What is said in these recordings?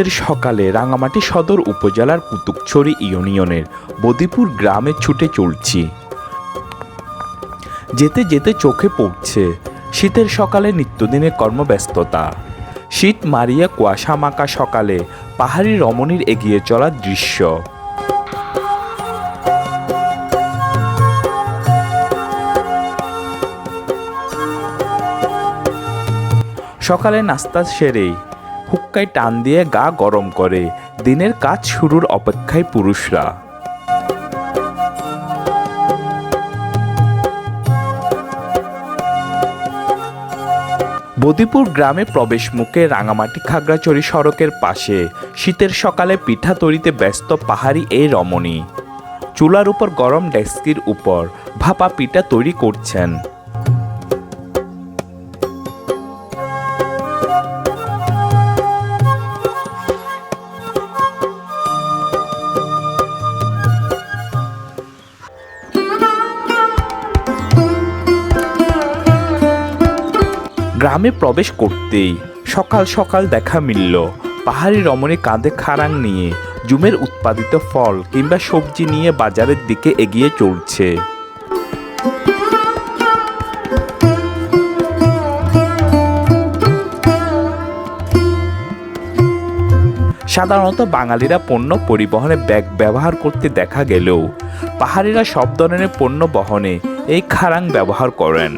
শীতের সকালে রাঙামাটি সদর উপজেলার কুতুকছড়ি ইউনিয়নের বদিপুর গ্রামে ছুটে চলছি। যেতে যেতে চোখে পড়ছে শীতের সকালে নিত্যদিনের কর্মব্যস্ততা। শীত মারিয়া কুয়াশা মাকা সকালে পাহাড়ি রমণীর এগিয়ে চলার দৃশ্য। সকালে নাস্তা সেরেই হুক্কায় টান দিয়ে গা গরম করে। দিনের কাজ শুরুর অপেক্ষায় পুরুষরা। বদিপুর গ্রামে প্রবেশ মুখে রাঙামাটি খাগড়াচড়ি সড়কের পাশে শীতের সকালে পিঠা তৈরিতে ব্যস্ত পাহাড়ি এই রমণী। চুলার উপর গরম ডেস্কির উপর ভাপা পিঠা তৈরি করছেন। গ্রামে প্রবেশ করতেই সকাল সকাল দেখা মিলল পাহাড়ি রমণী কাঁধে খাড়াং নিয়ে জুমের উৎপাদিত ফল কিংবা সবজি নিয়ে বাজারের দিকে এগিয়ে চলছে সাধারণত বাঙালিরা পণ্য পরিবহনে ব্যাগ ব্যবহার করতে দেখা গেলেও পাহাড়িরা সব ধরনের পণ্য বহনে এই খাড়াং ব্যবহার করেন।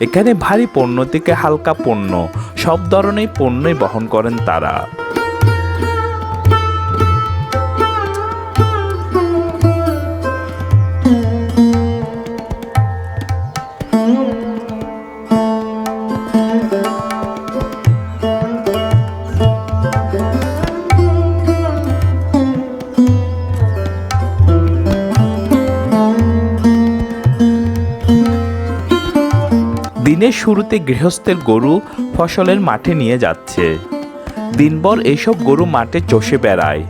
এখানে ভারী পণ্য থেকে হালকা পণ্য। সব ধরনের পণ্যই বহন করেন তারা। দিনের শুরুতে গৃহস্থের গরু ফসলের মাঠে নিয়ে যাচ্ছে। দিনভর এইসব গরু মাঠে চষে বেড়ায়।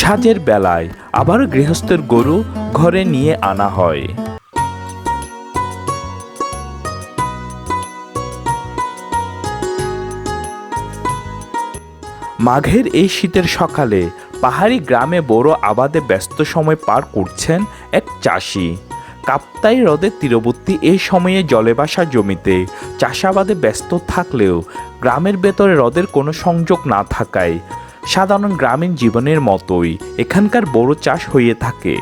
সাজের বেলায় আবার গৃহস্থের গরু ঘরে নিয়ে আনা হয়। মাঘের এই শীতের সকালে পাহাড়ি গ্রামে বড় আবাদে ব্যস্ত সময় পার করছেন এক চাষি। কাপ্তাই হ্রদের তীরবর্তী এই সময়ে জলে বাসা জমিতে চাষাবাদে ব্যস্ত থাকলেও গ্রামের ভেতরে হ্রদের কোনো সংযোগ না থাকায় সাধারণ গ্রামীণ জীবনের মতোই এখানকার বড় চাষ হয়ে থাকে।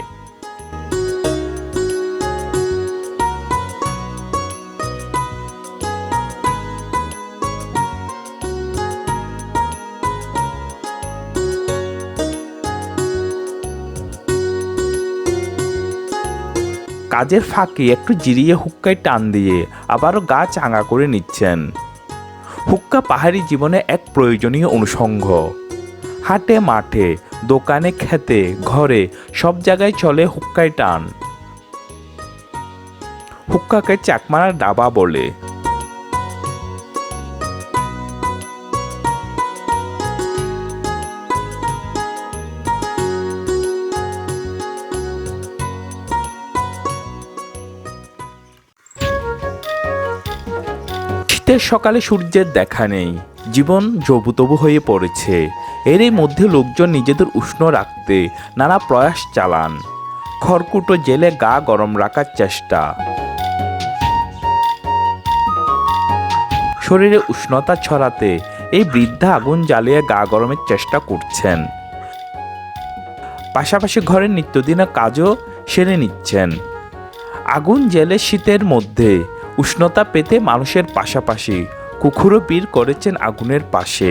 কাজের ফাঁকে একটু জিরিয়ে হুক্কায় টান দিয়ে আবারও গা চাঙা করে নিচ্ছেন। হুক্কা পাহাড়ি জীবনে এক প্রয়োজনীয় অনুষঙ্গ। হাটে, মাঠে, দোকানে, খেতে, ঘরে সব জায়গায় চলে হুক্কায় টান। হুক্কাকে চাকমারার ডাবা বলে শীতের সকালে সূর্যের দেখা নেই। জীবন জবুতবু হয়ে পড়েছে। এরই মধ্যে লোকজন নিজেদের উষ্ণ রাখতে নানা প্রয়াস চালান। খড়কুটো জেলে গা গরম রাখার চেষ্টা। শরীরে উষ্ণতা ছড়াতে এই বৃদ্ধা আগুন জ্বালিয়ে গা গরমের চেষ্টা করছেন। পাশাপাশি ঘরের নিত্যদিনের কাজও সেরে নিচ্ছেন। আগুন জেলে শীতের মধ্যে উষ্ণতা পেতে মানুষের পাশাপাশি কুকুরও পীর করেছেন আগুনের পাশে।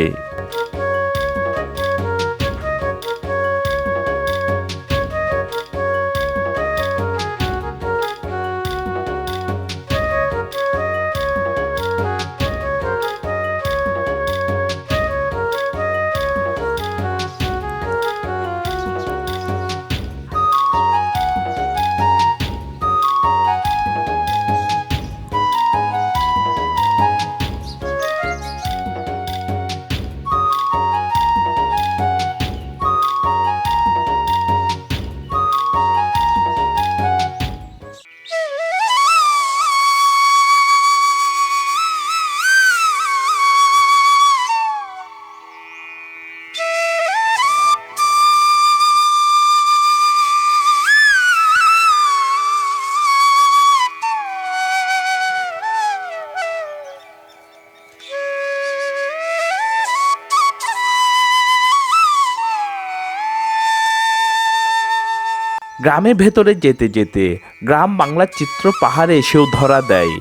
গ্রামের ভেতরে যেতে যেতে গ্রাম বাংলার চিত্র পাহাড়ে এসেও ধরা দেয়।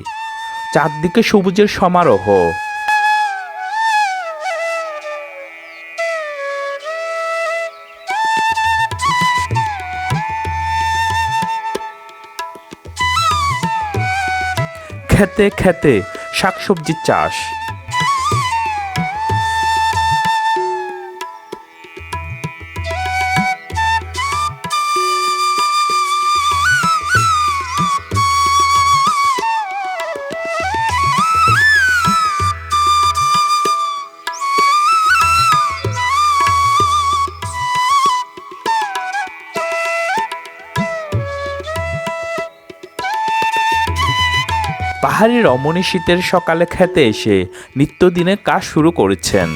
চারদিকে সবুজের সমারোহ। খেতে খেতে শাকসবজির চাষ। পাহাড়ি রমণী শীতের সকালে খেতে এসে নিত্যদিনে কাজ শুরু করেছেন।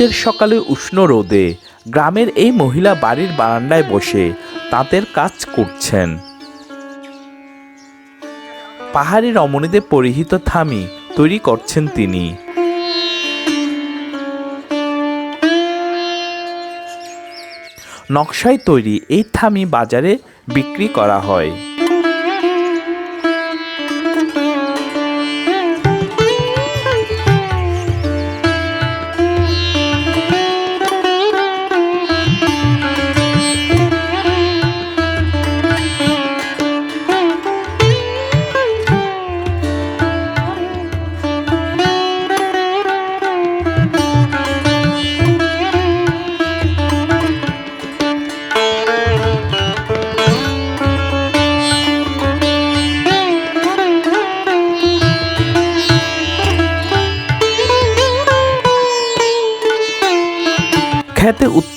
শীতের সকালে উষ্ণ রোদে গ্রামের এই মহিলা বাড়ির বারান্দায় বসে তাঁতের কাজ করছেন। পাহাড়ি রমণীদের পরিহিত থামি তৈরি করছেন তিনি। নকশায় তৈরি এই থামি বাজারে বিক্রি করা হয়।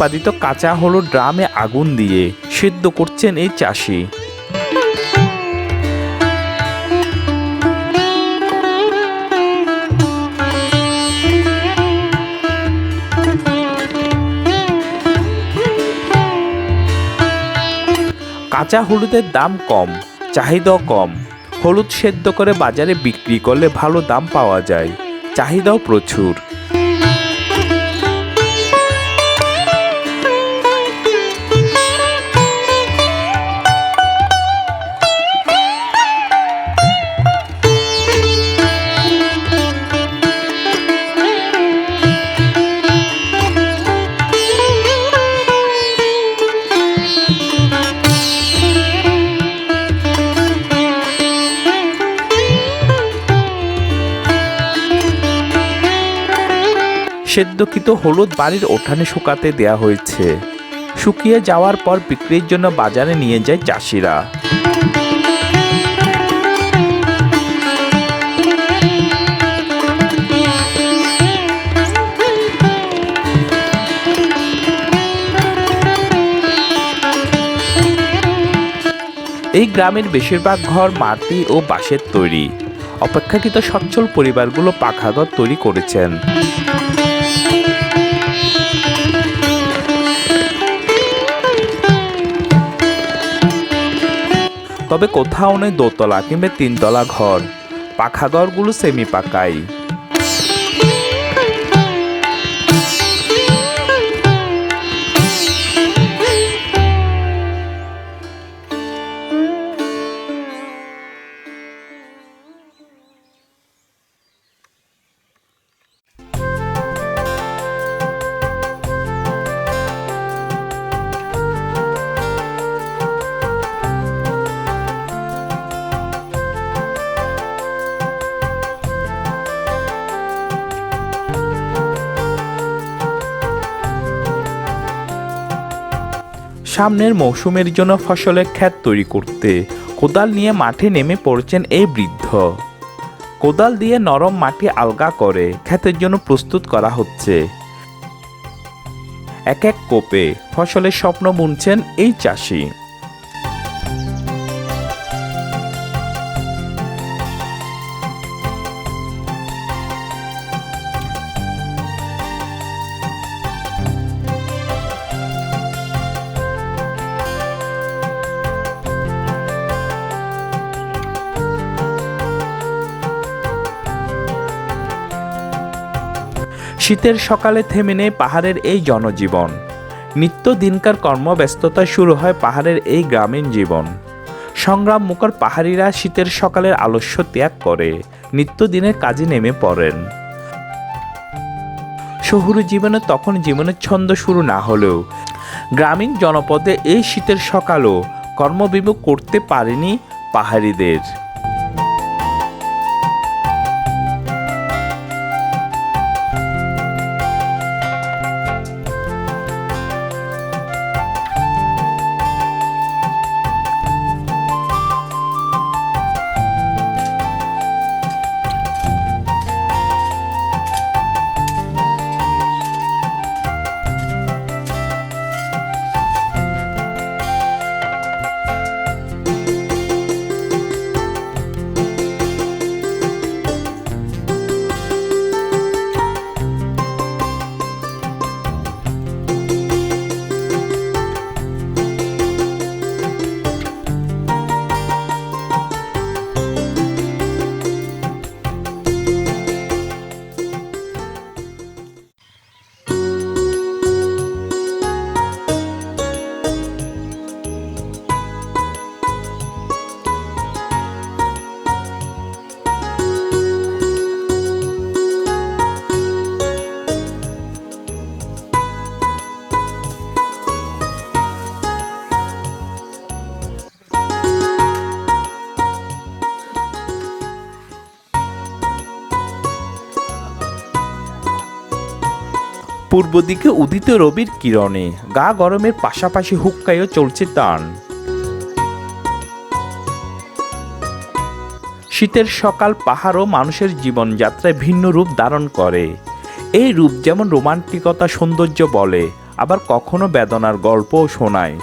উৎপাদিত কাঁচা হলো ড্রামে আগুন দিয়ে সেদ্ধ করছেন এই চাষি। কাঁচা হলুদের দাম কম, চাহিদাও কম। হলুদ সেদ্ধ করে বাজারে বিক্রি করলে ভালো দাম পাওয়া যায়। চাহিদাও প্রচুর। সেদ্ধকৃত হলুদ বাড়ির ওঠানে শুকাতে দেয়া হয়েছে। শুকিয়ে যাওয়ার পর বিক্রির জন্য বাজারে নিয়ে যায় চাষিরা। এই গ্রামের বেশিরভাগ ঘর মাটি ও বাঁশের তৈরি। অপেক্ষাকৃত সচ্ছল পরিবারগুলো পাখা ঘর তৈরি করেছেন। তবে কোথাও নেই দোতলা কিংবা তিনতলা ঘর। পাখা ঘরগুলো সেমি পাকাই সামনের মৌসুমের জন্য ফসলের ক্ষেত তৈরি করতে। কোদাল নিয়ে মাঠে নেমে পড়ছেন এই বৃদ্ধ। কোদাল দিয়ে নরম মাটি আলগা করে ক্ষেতের জন্য প্রস্তুত করা হচ্ছে। এক এক কোপে ফসলের স্বপ্ন বুনছেন এই চাষি। শীতের সকালে থেমে নেই পাহাড়ের এই জনজীবন। নিত্য দিনকার কর্মব্যস্ততা শুরু হয় পাহাড়ের এই গ্রামীণ জীবন। সংগ্রাম মুখর পাহাড়িরা শীতের সকালের আলস্য ত্যাগ করে নিত্যদিনের কাজে নেমে পড়েন। শহুর জীবনে তখন জীবনের ছন্দ শুরু না হলেও, গ্রামীণ জনপদে এই শীতের সকালও কর্মবিমুখ করতে পারেনি পাহাড়িদের। পূর্ব দিকে উদিত রবির কিরণে, গা গরমের পাশাপাশি হুক্কায়ও চলছে টান। শীতের সকাল পাহাড়ও মানুষের জীবনযাত্রায় ভিন্ন রূপ ধারণ করে। এই রূপ যেমন রোমান্টিকতা সৌন্দর্য বলে, আবার কখনো বেদনার গল্পও শোনায়।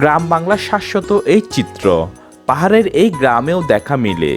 গ্রাম বাংলার শাশ্বত এই চিত্র। পাহাড়ের এই গ্রামেও দেখা মিলে।